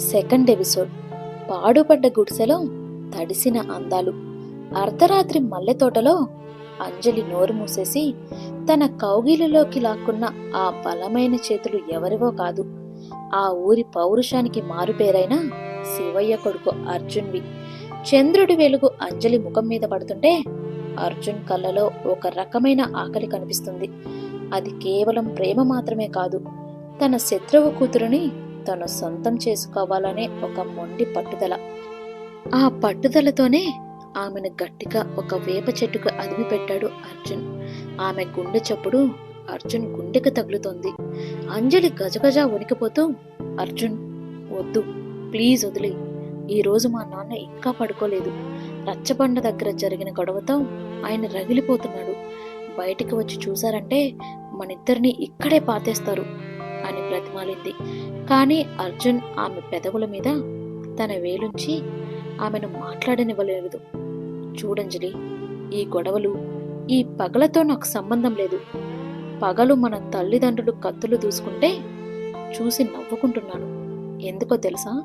Second episode. పాడుపడ్డ గుడిసెలో తడిసిన అందాలు. అర్ధరాత్రి మల్లె తోటలో అంజలి నోరు మూసేసి తన కౌగిలిలోకి లాక్కున్న ఆ బలమైన చేతులు ఎవరివో కాదు. ఆ ఊరి పౌరుషానికి మారుపేరైన శివయ్య కొడుకు అర్జున్వి. చంద్రుడి వెలుగు అంజలి ముఖం మీద పడుతుంటే అర్జున్ కళ్ళలో ఒక రకమైన ఆకలి కనిపిస్తుంది. అది కేవలం ప్రేమ మాత్రమే కాదు తన శత్రువు కూతురుని తను సొంతం చేసుకోవాలనే ఒక మొండి పట్టుదల. ఆ పట్టుదలతోనే ఆమెను గట్టిగా ఒక వేప చెట్టుకు అదిమి పెట్టాడు అర్జున్. ఆమె గుండె చప్పుడు అర్జున్ గుండెకు తగులుతోంది. అంజలి గజగజ వణికిపోతూ అర్జున్ వద్దు ప్లీజ్ వదిలి. ఈరోజు మా నాన్న ఇంకా పడుకోలేదు. రచ్చబండ దగ్గర జరిగిన గొడవతో ఆయన రగిలిపోతున్నాడు. బయటికి వచ్చి చూశారంటే మనిద్దరిని ఇక్కడే పాతేస్తారు అని బ్రతిమాలింది కానీ అర్జున్ ఆమె పెదవుల మీద తన వేలుంచి ఆమెను మాట్లాడనివ్వలేదు. చూడంజలి ఈ గొడవలు ఈ పగలతో నాకు సంబంధం లేదు. పగలు మన తల్లిదండ్రులు కత్తులు దూసుకుంటే చూసి నవ్వుకుంటున్నాను. ఎందుకో తెలుసా?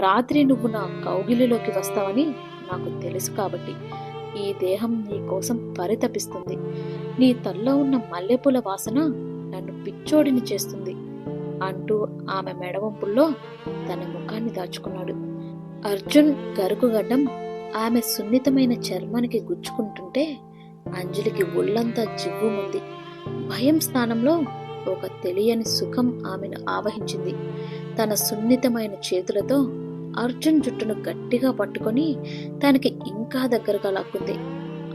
రాత్రి నువ్వు నా కౌగిలిలోకి వస్తావని నాకు తెలుసు కాబట్టి. ఈ దేహం నీ కోసం పరితపిస్తుంది. నీ తల్లో ఉన్న మల్లెపూల వాసన నన్ను పిచ్చోడిని చేస్తుంది. అంటూ ఆమె మెడవంపుల్లో తన ముఖాన్ని దాచుకున్నాడు. అర్జున్ గరుకుగడ్డం ఆమె సున్నితమైన చర్మానికి గుచ్చుకుంటుంటే అంజలికి ఒళ్ళంతా జివ్వుముంది. భయం స్థానంలో ఒక తెలియని సుఖం ఆమెను ఆవహించింది. తన సున్నితమైన చేతులతో అర్జున్ జుట్టును గట్టిగా పట్టుకొని తనకి ఇంకా దగ్గరగా లాక్కుంది.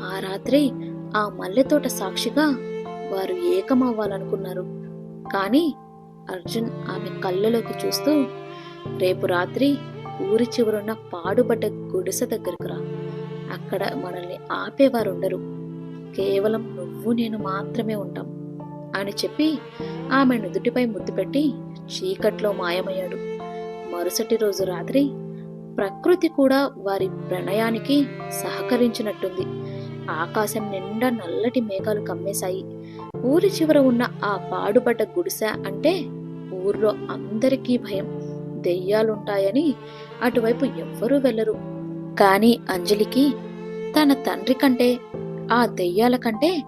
ఆ రాత్రి ఆ మల్లెతోట సాక్షిగా వారు ఏకమవ్వాలనుకున్నారు. కానీ అర్జున్ ఆమె కళ్ళలోకి చూస్తూ రేపు రాత్రి ఊరి చివరున్న పాడుబడ్డ గుడిసె దగ్గరకు రా. అక్కడ మనల్ని ఆపేవారు ఉండరు. కేవలం నువ్వు నేను మాత్రమే ఉంటాం అని చెప్పి ఆమె నుదుటిపై ముద్దు పెట్టి చీకట్లో మాయమయ్యాడు. మరుసటి రోజు రాత్రి ప్రకృతి కూడా వారి ప్రణయానికి సహకరించినట్టుంది. ఆకాశం నిండా నల్లటి మేఘాలు కమ్మేశాయి. ఊరి చివర ఉన్న ఆ పాడుపడ్డ గుడిసె అంటే ఊర్లో అందరికీ భయం. దెయ్యాలుంటాయని అటువైపు ఎవ్వరూ వెళ్ళరు. కానీ అంజలికి తన తండ్రి కంటే ఆ దెయ్యాల కంటే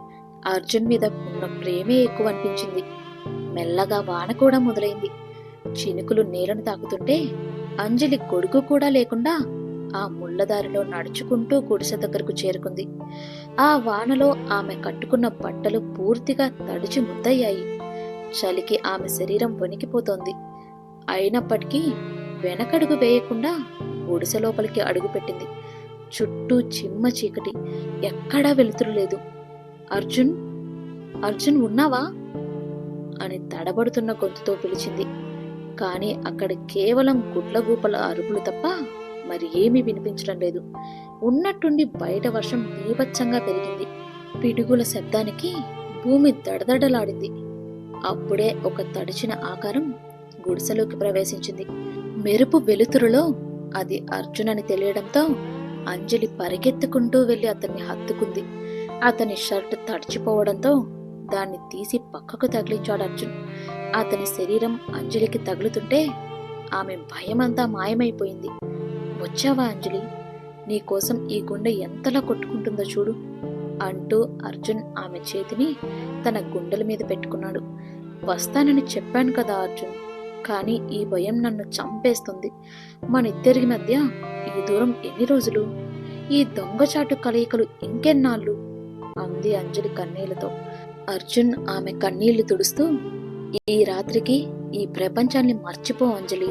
అర్జున్ మీద ఉన్న ప్రేమే ఎక్కువ అనిపించింది. మెల్లగా వాన కూడా మొదలైంది. చినుకులు నేలను తాకుతుంటే అంజలి కొడుకు కూడా లేకుండా ఆ ముళ్ళదారిలో నడుచుకుంటూ గుడిసె దగ్గరకు చేరుకుంది. ఆ వానలో ఆమె కట్టుకున్న బట్టలు పూర్తిగా తడిచి ముద్దయ్యాయి. చలికి ఆమె శరీరం వణికిపోతోంది. అయినప్పటికీ వెనకడుగు వేయకుండా గుడిసె లోపలికి అడుగుపెట్టింది చుట్టూ చిమ్మ చీకటి. ఎక్కడా వెలుతురు లేదు. అర్జున్? అర్జున్ ఉన్నావా? అని తడబడుతున్న గొంతుతో పిలిచింది. కానీ అక్కడ కేవలం గుడ్లగూపల అరుపులు తప్ప మరి ఏమీ వినిపించడం లేదు. ఉన్నట్టుండి బయట వర్షం బీభత్సంగా పెరిగింది. పిడుగుల శబ్దానికి భూమి దడదడలాడింది. అప్పుడే ఒక తడిచిన ఆకారం గుడిసెలోకి ప్రవేశించింది. మెరుపు వెలుతురులో అది అర్జున్ అని తెలియడంతో అంజలి పరిగెత్తుకుంటూ వెళ్ళి అతన్ని హత్తుకుంది. అతని షర్ట్ తడిచిపోవడంతో దాన్ని తీసి పక్కకు తగిలించాడు అర్జున్. అతని శరీరం అంజలికి తగులుతుంటే ఆమె భయమంతా మాయమైపోయింది. వచ్చావా అంజలి? నీకోసం ఈ గుండె ఎంతలా కొట్టుకుంటుందో చూడు అంటూ అర్జున్ ఆమె చేతిని తన గుండెల మీద పెట్టుకున్నాడు. వస్తానని చెప్పాను కదా అర్జున్ కానీ ఈ భయం నన్ను చంపేస్తుంది. మనిద్దరి మధ్య ఈ దూరం ఎన్ని రోజులు? ఈ దొంగచాటు కలయికలు ఇంకెన్నాళ్ళు? అంది అంజలి కన్నీళ్ళతో. అర్జున్ ఆమె కన్నీళ్ళు తుడుస్తూ ఈ రాత్రికి ఈ ప్రపంచాన్ని మర్చిపో అంజలి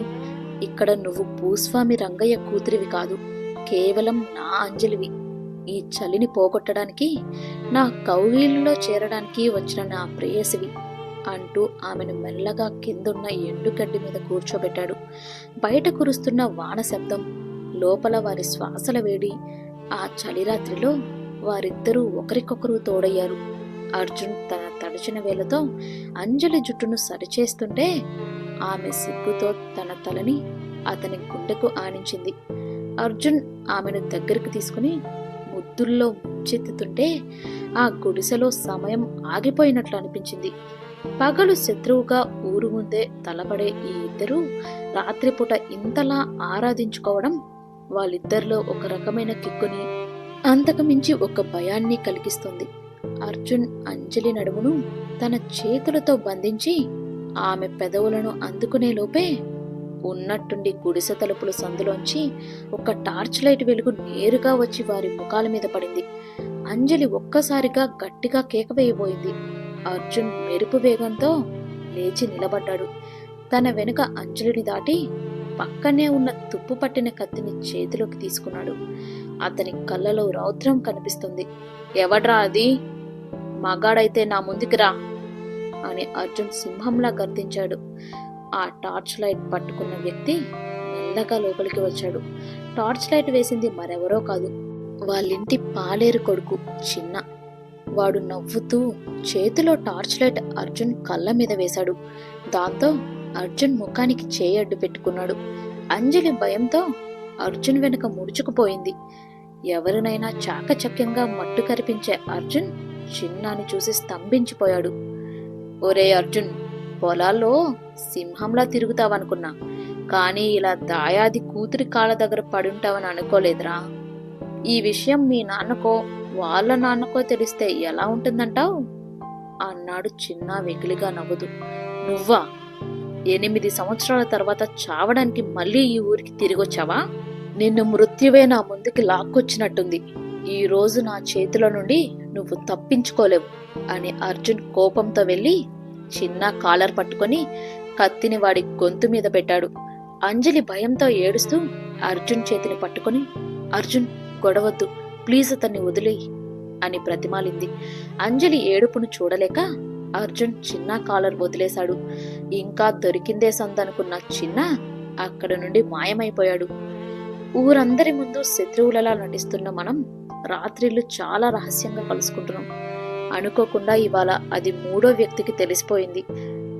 ఇక్కడ నువ్వు భూస్వామి రంగయ్య కూతురివి కాదు. కేవలం నా అంజలివి. ఈ చలిని పోగొట్టడానికి నా కౌగిలిలో చేరడానికి వచ్చిన నా ప్రేయసివి అంటూ ఆమెను మెల్లగా కిందున్న ఎండుగడ్డి మీద కూర్చోబెట్టాడు. బయట కురుస్తున్న వాన శబ్దం లోపల వారి శ్వాసల వేడి ఆ చలిరాత్రిలో వారిద్దరూ ఒకరికొకరు తోడయ్యారు. అర్జున్ తన తడిచిన వేలతో అంజలి జుట్టును సరిచేస్తుంటే ఆమె సిగ్గుతో తన తలని అతని గుండెకు ఆనించింది. అర్జున్ ఆమెను దగ్గరికి తీసుకుని ముద్దుల్లో ముచ్చెత్తుతుంటే ఆ గుడిసెలో సమయం ఆగిపోయినట్లు అనిపించింది. పగలు శత్రువుగా ఊరు ముందే తలపడే ఈ ఇద్దరు రాత్రిపూట ఇంతలా ఆరాధించుకోవడం వాళ్ళిద్దరిలో ఒక రకమైన కిక్కుని అంతకుమించి ఒక భయాన్ని కలిగిస్తుంది. అర్జున్ అంజలి నడుమును తన చేతులతో బంధించి ఆమె పెదవులను అందుకునే లోపే ఉన్నట్టుండి గుడిసె తలుపుల సందులోంచి ఒక టార్చ్ లైట్ వెలుగు నేరుగా వచ్చి వారి ముఖాల మీద పడింది. అంజలి ఒక్కసారిగా గట్టిగా కేక వేయబోయింది. అర్జున్ మెరుపు వేగంతో లేచి నిలబడ్డాడు. తన వెనుక అంజలిని దాటి పక్కనే ఉన్న తుప్పు పట్టిన కత్తిని చేతిలోకి తీసుకున్నాడు. అతని కళ్ళలో రౌద్రం కనిపిస్తుంది. ఎవడ్రా అది? మగాడైతే నా ముందుకి రా. అని అర్జున్ సింహంలా గర్తించాడు ఆ టార్చ్ లైట్ పట్టుకున్న వ్యక్తి మెల్లగా లోపలికి వచ్చాడు. టార్చ్ లైట్ వేసింది మరెవరో కాదు వాళ్ళింటి పాలేరు కొడుకు చిన్న. వాడు నవ్వుతూ చేతిలో టార్చ్ లైట్ అర్జున్ కళ్ళ మీద వేశాడు. దాంతో అర్జున్ ముఖానికి చేయి అడ్డు పెట్టుకున్నాడు. అంజలి భయంతో అర్జున్ వెనుక ముడుచుకుపోయింది. ఎవరినైనా చాకచక్యంగా మట్టు కరిపించే అర్జున్ చిన్నాని చూసి స్తంభించిపోయాడు. ఒరే అర్జున్ పొలాల్లో సింహంలా తిరుగుతావనుకున్నా. కానీ ఇలా దాయాది కూతురి కాళ్ళ దగ్గర పడుంటావని అనుకోలేదురా. ఈ విషయం మీ నాన్నకో వాళ్ళ నాన్నకో తెలిస్తే ఎలా ఉంటుందంటావు? అన్నాడు చిన్న వెకిలిగా నవ్వుతూ. నువ్వా? ఎనిమిది సంవత్సరాల తర్వాత చావడానికి మళ్ళీ ఈ ఊరికి తిరిగొచ్చావా? నిన్ను మృత్యువే నా ముందుకి లాక్కొచ్చినట్టుంది. ఈ రోజు నా చేతిలో నుండి నువ్వు తప్పించుకోలేవు అని అర్జున్ కోపంతో వెళ్ళి చిన్న కాలర్ పట్టుకొని కత్తిని వాడి గొంతు మీద పెట్టాడు. అంజలి భయంతో ఏడుస్తూ అర్జున్ చేతిని పట్టుకొని అర్జున్ గొడవద్దు. ప్లీజ్ అతన్ని వదిలేయి అని ప్రతిమాలింది. అంజలి ఏడుపును చూడలేక అర్జున్ చిన్న కాలర్ వదిలేశాడు. ఇంకా దొరికిందే సందనుకున్న చిన్న అక్కడ నుండి మాయమైపోయాడు. ఊరందరి ముందు శత్రువులలా నటిస్తున్న మనం రాత్రిళ్ళు చాలా రహస్యంగా కలుసుకుంటున్నాం. అనుకోకుండా ఇవాళ అది మూడో వ్యక్తికి తెలిసిపోయింది.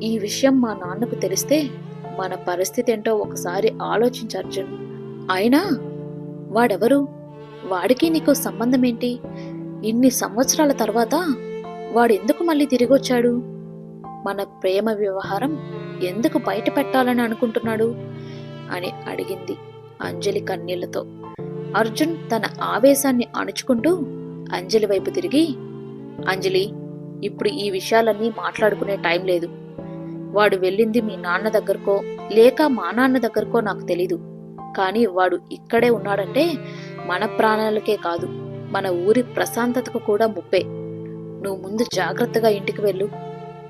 ఈ విషయం మా నాన్నకు తెలిస్తే మన పరిస్థితి ఏంటో ఒకసారి ఆలోచించు అర్జున్. అయినా వాడెవరు? వాడికి నీకు సంబంధం ఏంటి? ఇన్ని సంవత్సరాల తర్వాత వాడెందుకు మళ్ళీ తిరిగొచ్చాడు? మన ప్రేమ వ్యవహారం ఎందుకు బయట పెట్టాలని అనుకుంటున్నాడు? అని అడిగింది అంజలి కన్నీళ్ళతో. అర్జున్ తన ఆవేశాన్ని అణుచుకుంటూ అంజలి వైపు తిరిగి అంజలి ఇప్పుడు ఈ విషయాలన్నీ మాట్లాడుకునే టైం లేదు. వాడు వెళ్ళింది మీ నాన్న దగ్గరకో లేక మా నాన్న దగ్గరకో నాకు తెలీదు. కానీ వాడు ఇక్కడే ఉన్నాడంటే మన ప్రాణాలకే కాదు మన ఊరి ప్రశాంతతకు కూడా ముప్పే. నువ్వు ముందు జాగ్రత్తగా ఇంటికి వెళ్ళు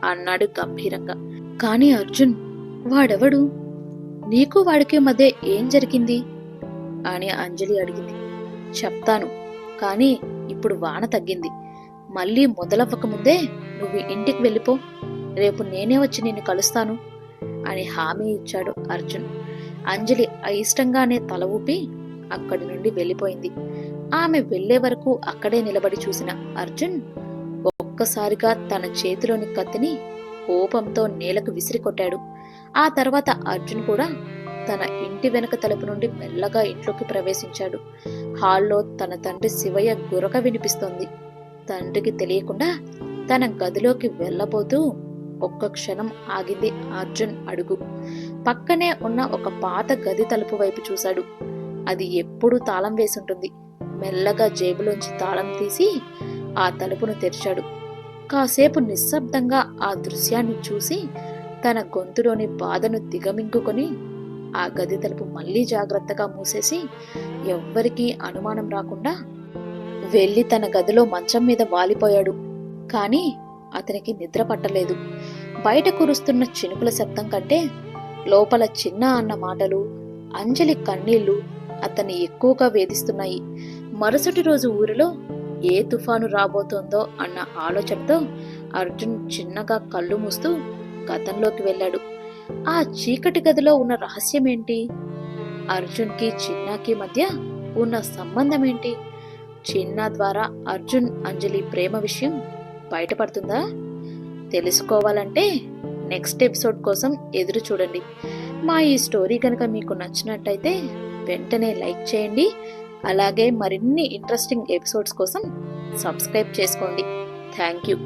అన్నాడు గంభీరంగా. కానీ అర్జున్ వాడెవడు? నీకు వాడికి మధ్య ఏం జరిగింది? అని అంజలి అడిగింది. చెప్తాను కానీ ఇప్పుడు వాన తగ్గింది. మళ్ళీ మొదలవ్వకముందే నువ్వు ఇంటికి వెళ్ళిపో. రేపు నేనే వచ్చి నిన్ను కలుస్తాను అని హామీ ఇచ్చాడు అర్జున్. అంజలి అయిష్టంగానే తల ఊపి అక్కడి నుండి వెళ్ళిపోయింది. ఆమె వెళ్ళే వరకు అక్కడే నిలబడి చూసిన అర్జున్ ఒక్కసారిగా తన చేతిలోని కత్తిని కోపంతో నేలకు విసిరి కొట్టాడు. ఆ తర్వాత అర్జున్ కూడా తన ఇంటి వెనక తలుపు నుండి మెల్లగా ఇంట్లోకి ప్రవేశించాడు. హాల్లో తన తండ్రి శివయ్య గురక వినిపిస్తోంది. తండ్రికి తెలియకుండా తన గదిలోకి వెళ్ళబోతూ ఒక్క క్షణం ఆగింది అర్జున్ అడుగు. పక్కనే ఉన్న ఒక పాత గది తలుపు వైపు చూశాడు. అది ఎప్పుడూ తాళం వేసుంటుంది. మెల్లగా జేబులోంచి తాళం తీసి ఆ తలుపును తెరిచాడు. కాసేపు నిశ్శబ్దంగా ఆ దృశ్యాన్ని చూసి తన గొంతులోని బాధను దిగమింగుకొని ఆ గది తలుపు మళ్ళీ జాగ్రత్తగా మూసేసి ఎవ్వరికీ అనుమానం రాకుండా వెళ్ళి తన గదిలో మంచం మీద వాలిపోయాడు. కానీ అతనికి నిద్ర పట్టలేదు. బయట కురుస్తున్న చినుకుల శబ్దం కంటే లోపల చిన్న అన్న మాటలు అంజలి కన్నీళ్ళు అతన్ని ఎక్కువగా వేధిస్తున్నాయి. మరుసటి రోజు ఊరిలో ఏ తుఫాను రాబోతోందో అన్న ఆలోచనతో అర్జున్ చిన్నగా కళ్ళు మూస్తూ గతంలోకి వెళ్ళాడు. ఆ చీకటి గదిలో ఉన్న రహస్యం ఏంటి అర్జున్కి చిన్నాకి మధ్య ఉన్న సంబంధం ఏంటి చిన్న ద్వారా అర్జున్ అంజలి ప్రేమ విషయం బయటపడుతుందా? తెలుసుకోవాలంటే నెక్స్ట్ ఎపిసోడ్ కోసం ఎదురు చూడండి. మా ఈ స్టోరీ కనుక మీకు నచ్చినట్టయితే వెంటనే లైక్ చేయండి. అలాగే మరిన్ని ఇంట్రెస్టింగ్ ఎపిసోడ్స్ కోసం సబ్స్క్రైబ్ చేసుకోండి. Thank you.